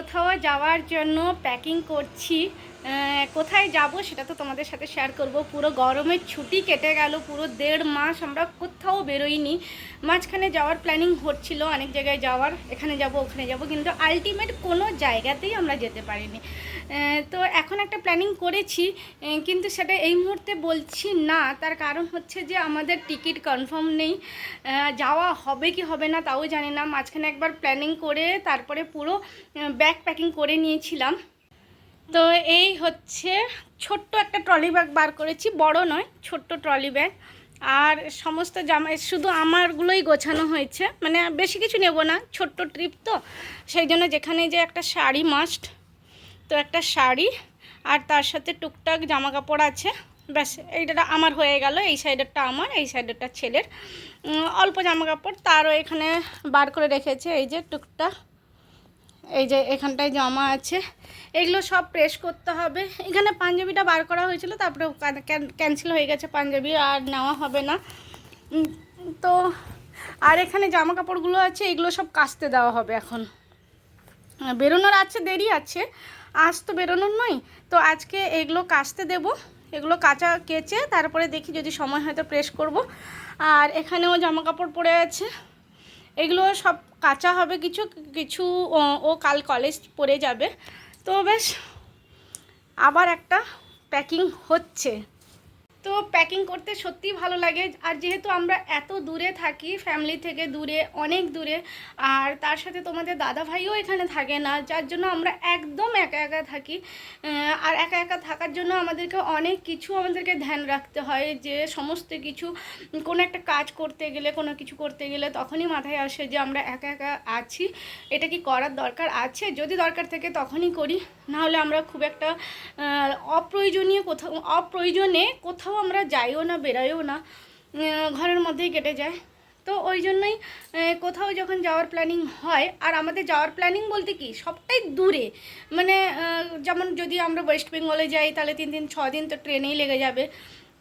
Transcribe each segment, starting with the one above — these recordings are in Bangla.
কোথাও যাওয়ার জন্য প্যাকিং করছি। কোথায় যাব সেটা তো তোমাদের সাথে শেয়ার করব। পুরো গরমের ছুটি কেটে গেল, পুরো দেড় মাস আমরা কোথাও বেরোইনি। মাঝখানে যাওয়ার প্ল্যানিং হচ্ছিল অনেক জায়গায় যাওয়ার, এখানে যাব, ওখানে যাব, কিন্তু আলটিমেট কোনো জায়গাতেই আমরা যেতে পারিনি। তো এখন একটা প্ল্যানিং করেছি কিন্তু সেটা এই মুহূর্তে বলছি না। তার কারণ হচ্ছে যে আমাদের টিকিট কনফার্ম নেই। যাওয়া হবে কি হবে না তাও জানি না। মাঝখানে একবার প্ল্যানিং করে তারপরে পুরো ব্যাগ প্যাকিং করে নিয়েছিলাম। তো এই হচ্ছে ছোট্ট একটা ট্রলি ব্যাগ বার করেছি, বড় নয়, ছোট্ট ট্রলি ব্যাগ। আর সমস্ত জামা শুধু আমারগুলোই গোছানো হয়েছে মানে বেশি কিছু নেব না, ছোট্ট ট্রিপ তো। সেই জন্য যেখানে যে একটা শাড়ি মাস্ট তো একটা শাড়ি, আর তার সাথে টুকটাক জামা কাপড় আছে। ব্যাস, এইটা আমার হয়ে গেল, এই সাইডেরটা আমার, এই সাইডেরটা ছেলের। অল্প জামা কাপড় তারও এখানে বার করে রেখেছে, এই যে টুকটাক এই যে এখানটায় জমা আছে। এগুলো সব প্রেস করতে হবে। এখানে পাঞ্জাবিটা বার করা হয়েছিল, তারপরে ক্যান্সেল হয়ে গেছে পাঞ্জাবি, আর নেওয়া হবে না। তো আর এখানে জামা কাপড়গুলো আছে, এগুলো সব কাচতে দেওয়া হবে এখন। বেরোনোর আছে, দেরি আছে। আজ তো বেরোনোর নয়, তো আজকে এগুলো কাচতে দেব। এগুলো কাঁচা কেচে, তারপরে দেখি যদি সময় হয়তো প্রেস করব। আর এখানেও জামা কাপড় পরে আছে। এগুলো সব কাঁচা হবে কিছু কিছু, ও কাল কলেজ পড়ে যাবে। তো বেশ, আবার একটা প্যাকিং হচ্ছে। তো প্যাকিং করতে সত্যিই ভালো লাগে। আর যেহেতু আমরা এত দূরে থাকি ফ্যামিলি থেকে দূরে, অনেক দূরে, আর তার সাথে তোমাদের দাদা ভাইও এখানে থাকে না, যার জন্য আমরা একদম একা একা থাকি। আর একা একা থাকার জন্য আমাদেরকে অনেক কিছু আমাদেরকে ধ্যান রাখতে হয় যে, সমস্ত কিছু, কোনো একটা কাজ করতে গেলে, কোনো কিছু করতে গেলে তখনই মাথায় আসে যে, আমরা একা একা আছি। এটা কি করার দরকার আছে? যদি দরকার থাকে তখনই করি। নাহলে আমরা খুব একটা অপ্রয়োজনীয় কোথাও, অপ্রয়োজনে কোথাও আমরা যাইও না বেরাইও না ঘরের মধ্যেই কেটে যায়। তো ওই জন্যই কোথাও যখন যাওয়ার প্ল্যানিং হয়, আর আমাদের যাওয়ার প্ল্যানিং বলতে কি, সবটাই দূরে। মানে যেমন যদি আমরা ওয়েস্ট বেঙ্গলে যাই, তাহলে তিন দিন, ছ দিন তো ট্রেনেই লেগে যাবে।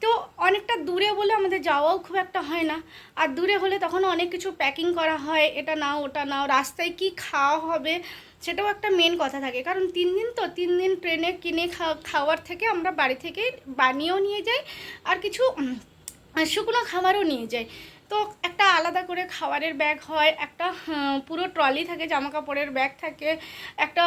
তো অনেকটা দূরে বলে আমাদের যাওয়াও খুব একটা হয় না। আর দূরে হলে তখন অনেক কিছু প্যাকিং করা হয়, এটা নাও, ওটা নাও, রাস্তায় কি খাওয়া হবে সেটাও একটা মেন কথা থাকে। কারণ তিন দিন তো, তিন দিন ট্রেনে কিনে খাওয়া- খাওয়ার থেকে আমরা বাড়ি থেকে বানিয়েও নিয়ে যাই, আর কিছু শুকনো খাবারও নিয়ে যাই। তো একটা আলাদা করে খাবারের ব্যাগ হয়, একটা পুরো ট্রলি থাকে জামা কাপড়ের ব্যাগ থাকে, একটা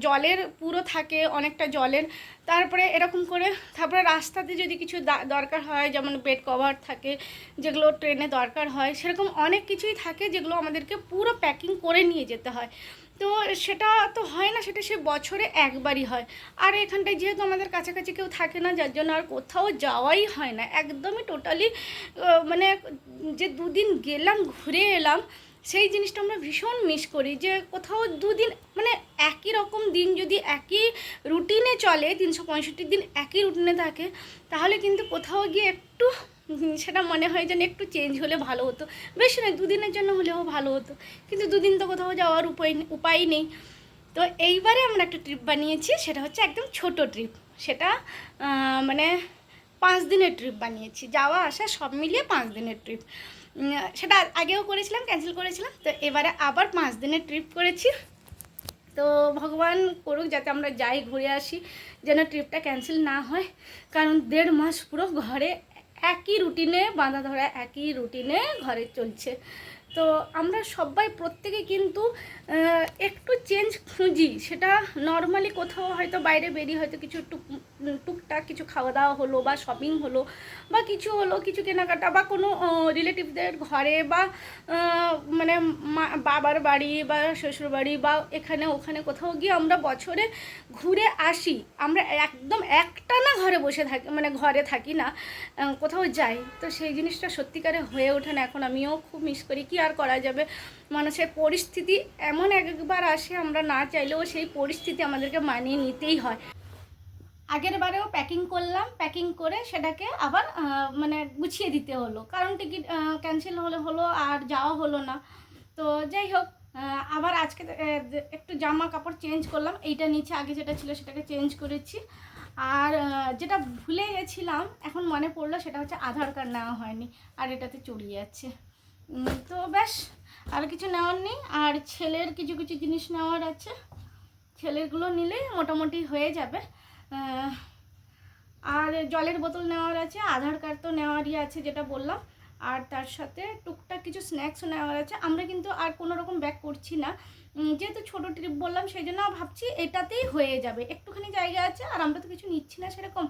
জলের পুরো থাকে, অনেকটা জলের। তারপরে এরকম করে, তারপরে রাস্তাতে যদি কিছু দরকার হয়, যেমন বেড কভার থাকে, যেগুলো ট্রেনে দরকার হয়, সেরকম অনেক কিছুই থাকে, যেগুলো আমাদেরকে পুরো প্যাকিং করে নিয়ে যেতে হয়। তো সেটা তো হয় না, সেটা সে বছরে একবারই হয়। আর এখানটায় যেহেতু আমাদের কাছাকাছি কেউ থাকে না, যার জন্য আর কোথাও যাওয়াই হয় না। একদমই টোটালি মানে যে দুদিন গেলাম, ঘুরে এলাম, সেই জিনিসটা আমরা ভীষণ মিস করি। যে কোথাও দুদিন মানে একই রকম দিন যদি একই রুটিনে চলে, তিনশো পঁয়ষট্টি দিন একই রুটিনে থাকে, তাহলে কিন্তু কোথাও গিয়ে একটু সেটা মনে হয় যেন একটু চেঞ্জ হলে ভালো হতো। বেশি নয়, দুদিনের জন্য হলেও ভালো হতো। কিন্তু দুদিন তো কোথাও যাওয়ার উপায় উপায় নেই। তো এইবারে আমরা একটা ট্রিপ বানিয়েছি, সেটা হচ্ছে একদম ছোট ট্রিপ সেটা মানে পাঁচ দিনের ট্রিপ বানিয়েছি। যাওয়া, আসা, সব মিলিয়ে পাঁচ দিনের ট্রিপ সেটা আগেও করেছিলাম ক্যান্সেল করেছিলাম। তো এবারে আবার পাঁচ দিনের ট্রিপ করেছি। তো ভগবান করুক, যাতে আমরা যাই, ঘুরে আসি, যেন ট্রিপটা ক্যান্সেল না হয়। কারণ দেড় মাস পুরো ঘরে একই রুটিনে বাঁধা ধরা একই রুটিনে ঘরে চলছে। তো আমরা সবাই প্রত্যেকে কিন্তু একটু চেঞ্জ খুঁজি। সেটা নর্মালি কোথাও হয়তো বাইরে বেরিয়ে হয়তো কিছু টুক টুকটাক কিছু খাওয়া দাওয়া হলো বা শপিং হলো বা কিছু হলো, কিছু কেনাকাটা বা কোনো রিলেটিভদের ঘরে বা মানে বাবার বাড়ি বা শ্বশুর বাড়ি বা এখানে ওখানে কোথাও গিয়ে আমরা বছরে ঘুরে আসি। আমরা একদম একটা না ঘরে বসে থাকি মানে ঘরে থাকি না কোথাও যাই। তো সেই জিনিসটা সত্যিকারে হয়ে ওঠে না। এখন আমিও খুব মিস করি কি আর করা যাবে। মানুষের পরিস্থিতি এমন একবার আসে, আমরা না চাইলেও সেই পরিস্থিতি আমাদেরকে মানিয়ে নিতেই হয়। আগের বারেও প্যাকিং করলাম প্যাকিং করে সেটাকে আবার মানে গুছিয়ে দিতে হলো। কারণ টিকিট ক্যান্সেল হলে হলো আর যাওয়া হলো না। তো যাই হোক আবার আজকে একটু জামা কাপড় চেঞ্জ করলাম। এইটা নিচে আগে যেটা ছিল সেটাকে চেঞ্জ করেছি। আর যেটা ভুলে গেছিলাম, এখন মনে পড়ল সেটা হচ্ছে আধার কার্ড নেওয়া হয়নি। আর এটাতে চড়িয়ে যাচ্ছে তো ব্যাস আর কিছু নেওয়ার নেই। আর ছেলের কিছু কিছু জিনিস নেওয়ার আছে। ছেলেগুলো নিলে মোটামুটি হয়ে যাবে। আর জলের বোতল নেওয়ার আছে, আধার কার্ড তো নেওয়ারই আছে যেটা বললাম। আর তার সাথে টুকটাক কিছু স্ন্যাক্সও নেওয়ার আছে। আমরা কিন্তু আর কোনো রকম ব্যাক করছি না। যেহেতু ছোটো ট্রিপ বললাম, সেই জন্য ভাবছি এটাতেই হয়ে যাবে। একটুখানি জায়গা আছে, আর আমরা তো কিছু নিচ্ছি না সেরকম।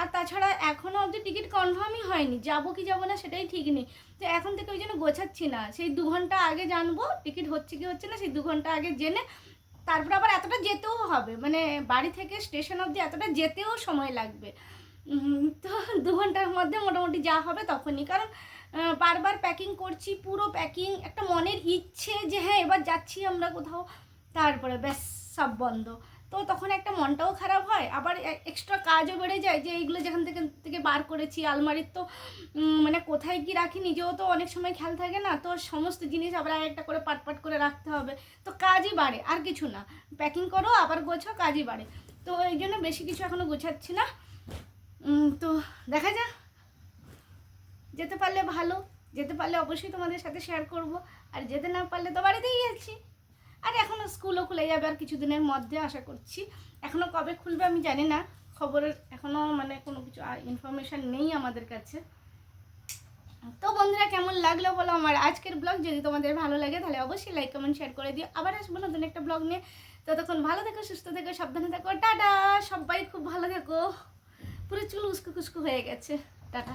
আর তাছাড়া এখনও অবধি টিকিট কনফার্মই হয়নি। যাব কি যাব না সেটাই ঠিক নেই। তো এখন থেকে ওই জন্য গোছাচ্ছি না। সেই দু ঘণ্টা আগে জানব টিকিট হচ্ছে কি হচ্ছে না, সেই দু ঘণ্টা আগে জেনে তারপর আবার এতটা যেতেও হবে। মানে বাড়ি থেকে স্টেশন অবধি এতটা যেতেও সময় লাগবে। তো দু ঘণ্টার মধ্যে মোটামুটি যা হবে তখনই। কারণ বারবার প্যাকিং করছি, পুরো প্যাকিং একটা মনের ইচ্ছে যে হ্যাঁ এবার যাচ্ছি আমরা কোথাও। তারপরে ব্যাস, সব বন্ধ। তো তখন একটা মনটাও খারাপ হয়। আবার এক্সট্রা কাজও বেড়ে যায় যে এইগুলো যেখান থেকে থেকে বার করেছি, আলমারির তো মানে কোথায় কি রাখি নিজেও তো অনেক সময় খেয়াল থাকে না, তো সমস্ত জিনিস আবার এক একটা করে পাট পাট করে রাখতে হবে। তো কাজই বাড়ে, আর কিছু না। প্যাকিং করো, আবার গোছো কাজই বাড়ে। তো এই জন্য বেশি কিছু এখনও গোছাচ্ছি না। তো দেখা যাক। যেতে পারলে ভালো, যেতে পারলে অবশ্যই তোমাদের সাথে শেয়ার করব, আর যেতে না পারলে তো বাড়িতেই আছি। স্কুলও খুলে যাবে আর কিছুদিনের মধ্যে আশা করছি। এখনও কবে খুলবে আমি জানি না। খবরের এখনও মানে কোনো কিছু ইনফরমেশান নেই আমাদের কাছে। তো বন্ধুরা, কেমন লাগল বলো আমার আজকের ব্লগ যদি তোমাদের ভালো লাগে তাহলে অবশ্যই লাইক কমেন্ট শেয়ার করে দিও। আবার আসব নতুন একটা ব্লগ নিয়ে। ততক্ষণ ভালো থেকো, সুস্থ থেকো, সাবধানে থাকো। টাটা! সবাই খুব ভালো থেকো। পুরো চুল উস্কো খুস্কো হয়ে গেছে। টাটা!